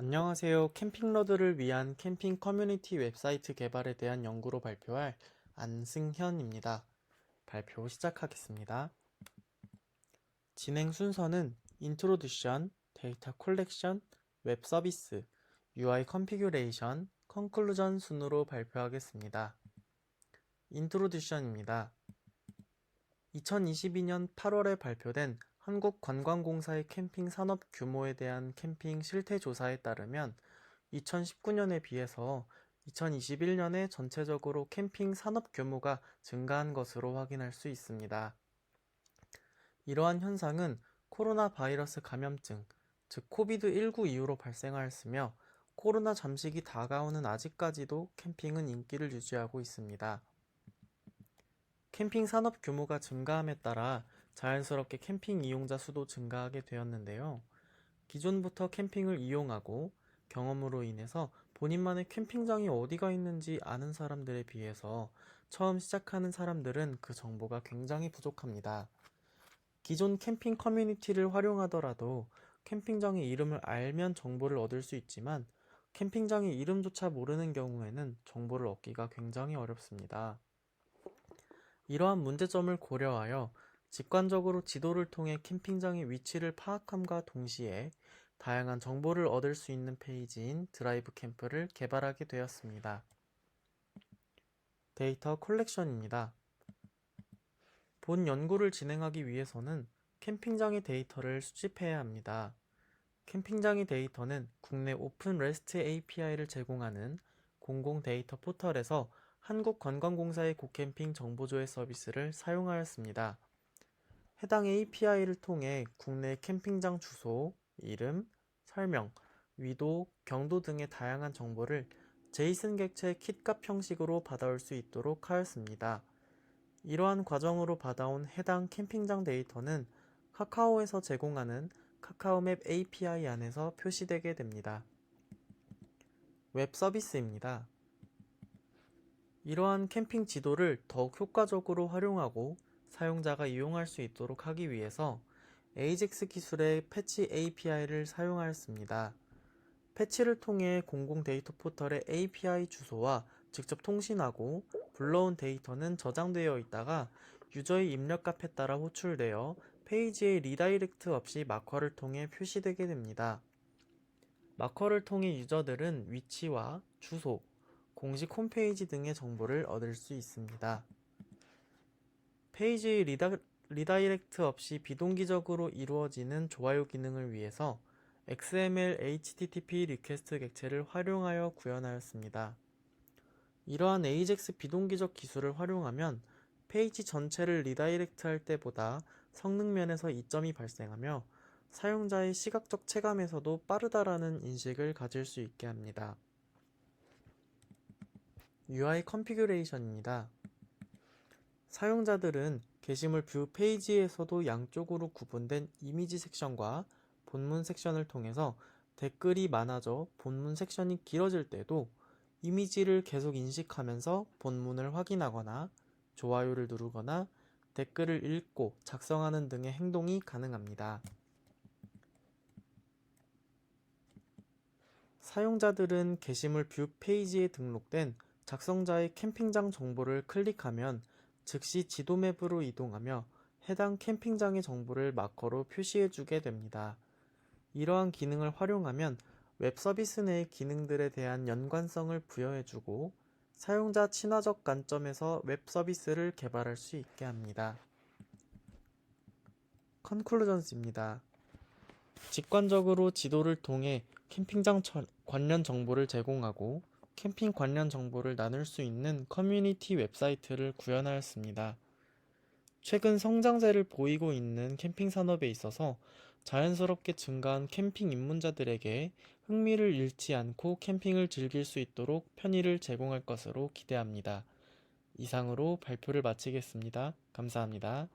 안녕하세요. 캠핑러들을 위한 캠핑 커뮤니티 웹사이트 개발에 대한 연구로 발표할 안승현입니다. 발표 시작하겠습니다. 진행 순서는 인트로듀션, 데이터 콜렉션, 웹 서비스, UI 컨피규레이션, 컨클루전 순으로 발표하겠습니다. 인트로듀션입니다. 2022년 8월에 발표된 한국관광공사의 캠핑 산업 규모에 대한 캠핑 실태 조사에 따르면 2019년에 비해서 2021년에 전체적으로 캠핑 산업 규모가 증가한 것으로 확인할 수 있습니다. 이러한 현상은 코로나 바이러스 감염증, 즉 코비드19 이후로 발생하였으며 코로나 잠식이 다가오는 아직까지도 캠핑은 인기를 유지하고 있습니다. 캠핑 산업 규모가 증가함에 따라 자연스럽게 캠핑 이용자 수도 증가하게 되었는데요. 기존부터 캠핑을 이용하고 경험으로 인해서 본인만의 캠핑장이 어디가 있는지 아는 사람들에 비해서 처음 시작하는 사람들은 그 정보가 굉장히 부족합니다. 기존 캠핑 커뮤니티를 활용하더라도 캠핑장의 이름을 알면 정보를 얻을 수 있지만 캠핑장의 이름조차 모르는 경우에는 정보를 얻기가 굉장히 어렵습니다. 이러한 문제점을 고려하여 직관적으로 지도를 통해 캠핑장의 위치를 파악함과 동시에 다양한 정보를 얻을 수 있는 페이지인 드라이브 캠프를 개발하게 되었습니다. 데이터 콜렉션입니다. 본 연구를 진행하기 위해서는 캠핑장의 데이터를 수집해야 합니다. 캠핑장의 데이터는 국내 오픈 레스트 API를 제공하는 공공 데이터 포털에서 한국관광공사의 고캠핑 정보조회 서비스를 사용하였습니다. 해당 API를 통해 국내 캠핑장 주소, 이름, 설명, 위도, 경도 등의 다양한 정보를 제이슨 객체 킷값 형식으로 받아올 수 있도록 하였습니다. 이러한 과정으로 받아온 해당 캠핑장 데이터는 카카오에서 제공하는 카카오맵 API 안에서 표시되게 됩니다. 웹 서비스입니다. 이러한 캠핑 지도를 더욱 효과적으로 활용하고 사용자가 이용할 수 있도록 하기 위해서 AJAX 기술의 패치 API를 사용하였습니다. 패치를 통해 공공 데이터 포털의 API 주소와 직접 통신하고 불러온 데이터는 저장되어 있다가 유저의 입력 값에 따라 호출되어 페이지에 리다이렉트 없이 마커를 통해 표시되게 됩니다. 마커를 통해 유저들은 위치와 주소, 공식 홈페이지 등의 정보를 얻을 수 있습니다. 페이지 리다, 리다이렉트 없이 비동기적으로 이루어지는 좋아요 기능을 위해서 XML HTTP 리퀘스트 객체를 활용하여 구현하였습니다. 이러한 AJAX 비동기적 기술을 활용하면 페이지 전체를 리다이렉트 할 때보다 성능 면에서 이점이 발생하며 사용자의 시각적 체감에서도 빠르다라는 인식을 가질 수 있게 합니다. UI 컨피규레이션입니다. 사용자들은 게시물 뷰 페이지에서도 양쪽으로 구분된 이미지 섹션과 본문 섹션을 통해서 댓글이 많아져 본문 섹션이 길어질 때도 이미지를 계속 인식하면서 본문을 확인하거나 좋아요를 누르거나 댓글을 읽고 작성하는 등의 행동이 가능합니다. 사용자들은 게시물 뷰 페이지에 등록된 작성자의 캠핑장 정보를 클릭하면 즉시 지도맵으로 이동하며 해당 캠핑장의 정보를 마커로 표시해주게 됩니다. 이러한 기능을 활용하면 웹 서비스 내의 기능들에 대한 연관성을 부여해주고 사용자 친화적 관점에서 웹 서비스를 개발할 수 있게 합니다. 컨클루전스입니다. 직관적으로 지도를 통해 캠핑장 관련 정보를 제공하고 캠핑 관련 정보를 나눌 수 있는 커뮤니티 웹사이트를 구현하였습니다. 최근 성장세를 보이고 있는 캠핑 산업에 있어서 자연스럽게 증가한 캠핑 입문자들에게 흥미를 잃지 않고 캠핑을 즐길 수 있도록 편의를 제공할 것으로 기대합니다. 이상으로 발표를 마치겠습니다. 감사합니다.